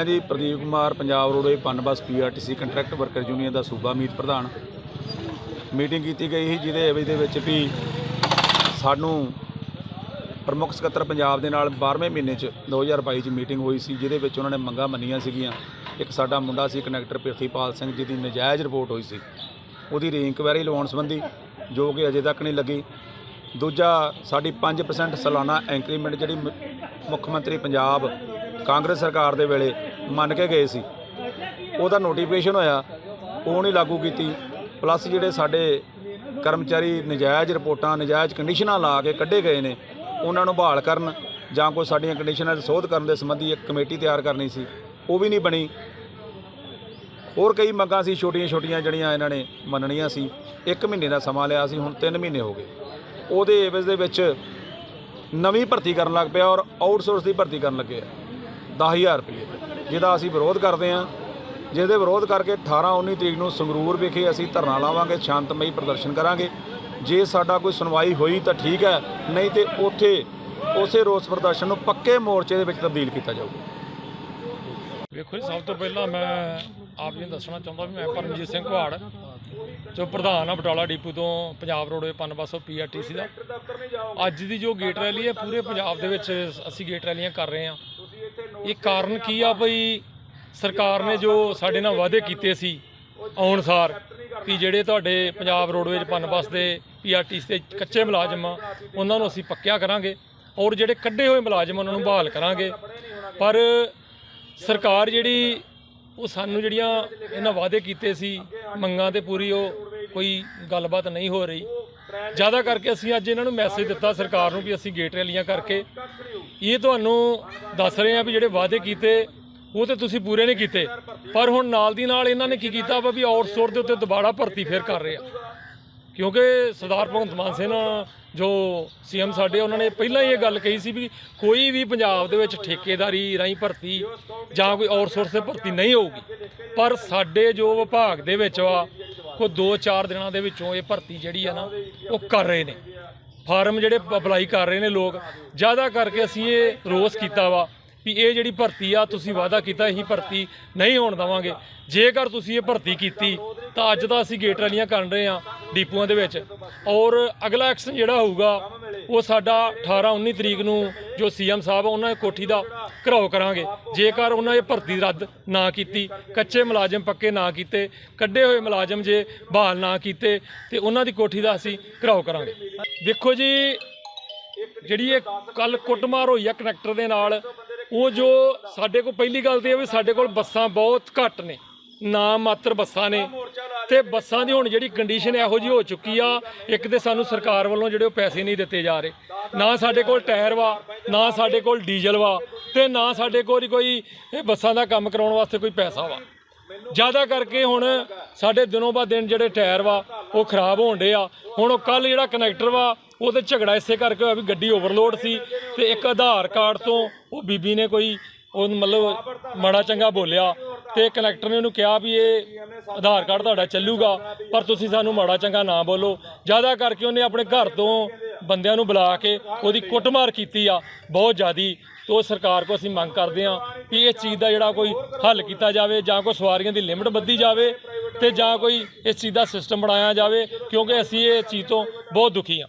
ਮੈਂ ji Pradeep Kumar, Punjab roadway Punbus PRTC contract worker union ਦਾ ਸੂਬਾ ਮੀਤ ਪ੍ਰਧਾਨ। ਮੀਟਿੰਗ ਕੀਤੀ ਗਈ ਸੀ ਜਿਹਦੇ ਐਵਜ ਦੇ ਵਿੱਚ ਵੀ ਸਾਨੂੰ ਪ੍ਰਮੁੱਖ ਸਕੱਤਰ ਪੰਜਾਬ ਦੇ ਨਾਲ 12ਵੇਂ ਮਹੀਨੇ ਚ 2022 ਚ ਮੀਟਿੰਗ ਹੋਈ ਸੀ, ਜਿਹਦੇ ਵਿੱਚ ਉਹਨਾਂ ਨੇ ਮੰਗਾਂ ਮੰਨੀਆਂ ਸੀਗੀਆਂ। ਇੱਕ ਸਾਡਾ ਮੁੰਡਾ ਸੀ, ਕਨੈਕਟਰ ਪ੍ਰਿਥੀਪਾਲ ਸਿੰਘ, ਜਿਹਦੀ ਨਜਾਇਜ਼ ਰਿਪੋਰਟ ਹੋਈ ਸੀ। ਉਹਦੀ ਰੀਇਨਕੁਆਇਰੀ ਲਵਾਉਣ ਸੰਬੰਧੀ ਜੋ ਕਿ ਅਜੇ ਤੱਕ ਨਹੀਂ ਲੱਗੀ। ਦੂਜਾ, ਸਾਡੀ 5% ਸਾਲਾਨਾ ਇੰਕਰੀਮੈਂਟ ਜਿਹੜੀ ਮੁੱਖ ਮੰਤਰੀ ਪੰਜਾਬ ਕਾਂਗਰਸ ਸਰਕਾਰ ਦੇ ਵੇਲੇ ਮੰਨ ਕੇ ਗਏ ਸੀ। ਉਹਦਾ ਨੋਟੀਫਿਕੇਸ਼ਨ ਹੋਇਆ, ਉਹ ਨਹੀਂ ਲਾਗੂ ਕੀਤੀ। ਪਲੱਸ ਜਿਹੜੇ ਸਾਡੇ ਕਰਮਚਾਰੀ ਨਜਾਇਜ਼ ਰਿਪੋਰਟਾਂ, ਨਜਾਇਜ਼ ਕੰਡੀਸ਼ਨਾਂ ਲਾ ਕੇ ਕੱਢੇ ਗਏ ਨੇ, ਉਹਨਾਂ ਨੂੰ ਬਹਾਲ ਕਰਨ ਜਾਂ ਕੋਈ ਸਾਡੀਆਂ ਕੰਡੀਸ਼ਨਾਂ 'ਚ ਸੋਧ ਕਰਨ ਦੇ ਸੰਬੰਧੀ ਇੱਕ ਕਮੇਟੀ ਤਿਆਰ ਕਰਨੀ ਸੀ, ਉਹ ਵੀ ਨਹੀਂ ਬਣੀ। ਹੋਰ ਕਈ ਮੰਗਾਂ ਸੀ ਛੋਟੀਆਂ ਛੋਟੀਆਂ ਜਿਹੜੀਆਂ ਇਹਨਾਂ ਨੇ ਮੰਨਣੀਆਂ ਸੀ। ਇੱਕ ਮਹੀਨੇ ਦਾ ਸਮਾਂ ਲਿਆ ਸੀ, ਹੁਣ 3 ਮਹੀਨੇ ਹੋ ਗਏ। ਉਹਦੇ ਏਵਜ਼ ਦੇ ਵਿੱਚ ਨਵੀਂ ਭਰਤੀ ਕਰਨ ਲੱਗ ਪਿਆ ਔਰ ਆਊਟਸੋਰਸ ਦੀ ਭਰਤੀ ਕਰਨ ਲੱਗੇ ਆ 10000 ਰੁਪਏ। ਜਿਹਦਾ ਅਸੀਂ ਵਿਰੋਧ ਕਰਦੇ ਹਾਂ, ਜਿਹਦੇ ਵਿਰੋਧ ਕਰਕੇ 18 19 ਤਰੀਕ ਨੂੰ ਸੰਗਰੂਰ ਵਿਖੇ ਅਸੀਂ ਧਰਨਾ ਲਾਵਾਂਗੇ, ਸ਼ਾਂਤਮਈ ਪ੍ਰਦਰਸ਼ਨ ਕਰਾਂਗੇ। ਜੇ ਸਾਡਾ ਕੋਈ ਸੁਣਵਾਈ ਹੋਈ ਤਾਂ ਠੀਕ ਹੈ, ਨਹੀਂ ਤੇ ਉੱਥੇ ਉਸੇ ਰੋਸ ਪ੍ਰਦਰਸ਼ਨ ਨੂੰ ਪੱਕੇ ਮੋਰਚੇ ਦੇ ਵਿੱਚ ਤਬਦੀਲ ਕੀਤਾ ਜਾਊਗਾ। ਵੇਖੋ ਜੀ, ਸਭ ਤੋਂ ਪਹਿਲਾਂ ਮੈਂ ਆਪ ਜੀ ਨੂੰ ਦੱਸਣਾ ਚਾਹੁੰਦਾ ਵੀ ਮੈਂ ਪਰਮਜੀਤ ਸਿੰਘ ਘਾੜ ਜੋ ਪ੍ਰਧਾਨ ਆ ਬਟਾਲਾ ਡਿਪੂ ਤੋਂ, ਪੰਜਾਬ ਰੋਡਵੇ ਪਨਬਸ ਪੀਆਰਟੀਸੀ ਦਾ। ਅੱਜ ਦੀ ਜੋ ਗੇਟ ਰੈਲੀ ਹੈ, ਪੂਰੇ ਪੰਜਾਬ ਦੇ ਵਿੱਚ ਅਸੀਂ ਗੇਟ ਰੈਲੀਆਂ ਕਰ ਰਹੇ ਹਾਂ। ਇਹ ਕਾਰਨ ਕੀ ਆ ਬਈ? ਸਰਕਾਰ ਨੇ ਜੋ ਸਾਡੇ ਨਾਲ ਵਾਅਦੇ ਕੀਤੇ ਸੀ ਆਉਣ ਸਾਰ ਕਿ ਜਿਹੜੇ ਤੁਹਾਡੇ ਪੰਜਾਬ ਰੋਡਵੇਜ ਪਨਬਸ ਦੇ ਪੀਆਰਟੀਸੀ ਦੇ ਕੱਚੇ ਮੁਲਾਜ਼ਮ ਆ, ਉਹਨਾਂ ਨੂੰ ਅਸੀਂ ਪੱਕਿਆ ਕਰਾਂਗੇ ਔਰ ਜਿਹੜੇ ਕੱਢੇ ਹੋਏ ਮੁਲਾਜ਼ਮ ਉਹਨਾਂ ਨੂੰ ਬਹਾਲ ਕਰਾਂਗੇ। ਪਰ ਸਰਕਾਰ ਜਿਹੜੀ ਉਹ ਸਾਨੂੰ ਜਿਹੜੀਆਂ ਇਹਨਾਂ ਵਾਅਦੇ ਕੀਤੇ ਸੀ, ਮੰਗਾਂ ਤੇ ਪੂਰੀ ਉਹ ਕੋਈ ਗੱਲਬਾਤ ਨਹੀਂ ਹੋ ਰਹੀ। ਜ਼ਿਆਦਾ ਕਰਕੇ ਅਸੀਂ ਅੱਜ ਇਹਨਾਂ ਨੂੰ ਮੈਸੇਜ ਦਿੱਤਾ ਸਰਕਾਰ ਨੂੰ ਵੀ ਅਸੀਂ ਗੇਟ ਰੈਲੀਆਂ ਕਰਕੇ ਇਹ ਤੁਹਾਨੂੰ ਦੱਸ ਰਹੇ ਹਾਂ ਵੀ ਜਿਹੜੇ ਵਾਅਦੇ ਕੀਤੇ, ਉਹ ਤੇ ਤੁਸੀਂ ਪੂਰੇ ਨਹੀਂ ਕੀਤੇ। ਪਰ ਹੁਣ ਨਾਲ ਦੀ ਨਾਲ ਇਹਨਾਂ ਨੇ ਕੀ ਕੀਤਾ ਵਾ ਵੀ ਆਊਟਸੋਰਸ ਦੇ ਉੱਤੇ ਦੁਬਾਰਾ ਭਰਤੀ ਫੇਰ ਕਰ ਰਹੇ ਆ। ਕਿਉਂਕਿ ਸਰਦਾਰ ਭਗਵੰਤ ਮਾਨ ਸਿੰਘ ਜੋ ਸੀਐਮ ਸਾਡੇ, ਉਹਨਾਂ ਨੇ ਪਹਿਲਾਂ ਹੀ ਇਹ ਗੱਲ ਕਹੀ ਸੀ ਵੀ ਕੋਈ ਵੀ ਪੰਜਾਬ ਦੇ ਵਿੱਚ ਠੇਕੇਦਾਰੀ ਰਾਹੀਂ ਭਰਤੀ ਜਾਂ ਕੋਈ ਆਊਟਸੋਰਸ ਤੇ ਭਰਤੀ ਨਹੀਂ ਹੋਊਗੀ। ਪਰ ਸਾਡੇ ਜੋ ਵਿਭਾਗ ਦੇ ਵਿੱਚ ਆ ਕੋਈ 2-4 ਦਿਨਾਂ ਦੇ ਵਿੱਚੋਂ ਇਹ ਭਰਤੀ ਜਿਹੜੀ ਆ ਨਾ, ਉਹ ਕਰ ਰਹੇ ਨੇ। ਫਾਰਮ ਜਿਹੜੇ ਅਪਲਾਈ ਕਰ ਰਹੇ ਨੇ ਲੋਕ, ਜ਼ਿਆਦਾ ਕਰਕੇ ਅਸੀਂ ਇਹ ਰੋਸ ਕੀਤਾ ਵਾ ਵੀ ਇਹ ਜਿਹੜੀ ਭਰਤੀ ਆ, ਤੁਸੀਂ ਵਾਅਦਾ ਕੀਤਾ, ਅਸੀਂ ਭਰਤੀ ਨਹੀਂ ਹੋਣ ਦਵਾਂਗੇ। ਜੇਕਰ ਤੁਸੀਂ ਇਹ ਭਰਤੀ ਕੀਤੀ, ਤਾਂ ਅੱਜ ਤਾਂ ਅਸੀਂ ਗੇਟ ਰੈਲੀਆਂ ਕਰ ਰਹੇ ਹਾਂ ਡੀਪੂਆਂ ਦੇ ਵਿੱਚ। ਔਰ ਅਗਲਾ ਐਕਸ਼ਨ ਜਿਹੜਾ ਹੋਊਗਾ ਉਹ ਸਾਡਾ 18 19 ਤਰੀਕ ਨੂੰ ਜੋ ਸੀਐਮ ਸਾਹਿਬ ਆ, ਉਹਨਾਂ ਦੀ ਕੋਠੀ ਦਾ ਘਰਾਓ ਕਰਾਂਗੇ। ਜੇਕਰ ਉਹਨਾਂ ਇਹ ਭਰਤੀ ਰੱਦ ਨਾ ਕੀਤੀ ਕੱਚੇ ਮੁਲਾਜ਼ਮ ਪੱਕੇ ਨਾ ਕੀਤੇ ਕੱਢੇ ਹੋਏ ਮੁਲਾਜ਼ਮ ਜੇ ਬਹਾਲ ਨਾ ਕੀਤੇ ਤੇ ਉਹਨਾਂ ਦੀ ਕੋਠੀ ਦਾ ਅਸੀਂ ਘਰਾਓ ਕਰਾਂਗੇ। ਦੇਖੋ ਜੀ ਜਿਹੜੀ ਇਹ ਕੱਲ ਕੁੱਟਮਾਰ ਹੋਈ ਆ ਕਨੈਕਟਰ ਦੇ ਨਾਲ ਉਹ ਜੋ ਸਾਡੇ ਕੋਲ ਪਹਿਲੀ ਗੱਲ ਤੇ ਇਹ ਵੀ ਸਾਡੇ ਕੋਲ ਬੱਸਾਂ ਬਹੁਤ ਘੱਟ ਨੇ ਨਾ ਮਾਤਰ ਬੱਸਾਂ ਨੇ ਤੇ ਬੱਸਾਂ ਦੀ ਹੁਣ ਜਿਹੜੀ ਕੰਡੀਸ਼ਨ ਇਹੋ ਜੀ ਹੋ ਚੁੱਕੀ ਆ, ਇੱਕ ਤੇ ਸਾਨੂੰ ਸਰਕਾਰ ਵੱਲੋਂ ਜਿਹੜੇ ਉਹ ਪੈਸੇ ਨਹੀਂ ਦਿੱਤੇ ਜਾ ਰਹੇ। ਨਾ ਸਾਡੇ ਕੋਲ ਟਾਇਰ ਵਾ, ਨਾ ਸਾਡੇ ਕੋਲ ਡੀਜ਼ਲ ਵਾ ਤੇ ਨਾ ਸਾਡੇ ਕੋਲ ਕੋਈ ਬੱਸਾਂ ਦਾ ਕੰਮ ਕਰਾਉਣ ਵਾਸਤੇ ਕੋਈ ਪੈਸਾ ਵਾ। ਜ਼ਿਆਦਾ ਕਰਕੇ ਹੁਣ ਸਾਡੇ ਦਿਨੋਂ ਬਾ ਦਿਨ ਜਿਹੜੇ ਟਾਇਰ ਵਾ, ਉਹ ਖਰਾਬ ਹੋਣ ਡੇ ਆ। ਹੁਣ ਉਹ ਕੱਲ ਜਿਹੜਾ ਕਨੈਕਟਰ ਵਾ ਉਹਦੇ ਝਗੜਾ ਇਸੇ ਕਰਕੇ ਹੋਇਆ ਵੀ ਗੱਡੀ ਓਵਰਲੋਡ ਸੀ ਤੇ ਇੱਕ ਆਧਾਰ ਕਾਰਡ ਤੋਂ ਉਹ ਬੀਬੀ ਨੇ ਕੋਈ, ਉਹ ਮਤਲਬ ਮਾੜਾ ਚੰਗਾ ਬੋਲਿਆ ਤੇ ਕਲੈਕਟਰ ਨੇ ਉਹਨੂੰ ਕਿਹਾ ਵੀ ਇਹ ਆਧਾਰ ਕਾਰਡ ਤੁਹਾਡਾ ਚੱਲੂਗਾ, ਪਰ ਤੁਸੀਂ ਸਾਨੂੰ ਮਾੜਾ ਚੰਗਾ ਨਾ ਬੋਲੋ। ਜ਼ਿਆਦਾ ਕਰਕੇ ਉਹਨੇ ਆਪਣੇ ਘਰ ਤੋਂ ਬੰਦਿਆਂ ਨੂੰ ਬੁਲਾ ਕੇ ਉਹਦੀ ਕੁੱਟਮਾਰ ਕੀਤੀ ਆ, ਬਹੁਤ ਜ਼ਿਆਦੀ। ਤੋ ਸਰਕਾਰ ਕੋ ਅਸੀਂ ਮੰਗ ਕਰਦੇ ਹਾਂ ਕਿ ਇਸ ਚੀਜ਼ ਦਾ ਜਿਹੜਾ ਕੋਈ ਹੱਲ ਕੀਤਾ ਜਾਵੇ, ਜਾਂ ਕੋਈ ਸਵਾਰੀਆਂ ਦੀ ਲਿਮਟ ਬੱਧੀ ਜਾਵੇ, ਤੇ ਜਾਂ ਕੋਈ ਇਸ ਚੀਜ਼ ਦਾ ਸਿਸਟਮ ਬਣਾਇਆ ਜਾਵੇ, ਕਿਉਂਕਿ ਅਸੀਂ ਇਹ ਚੀਜ਼ ਤੋਂ ਬਹੁਤ ਦੁਖੀ ਹਾਂ।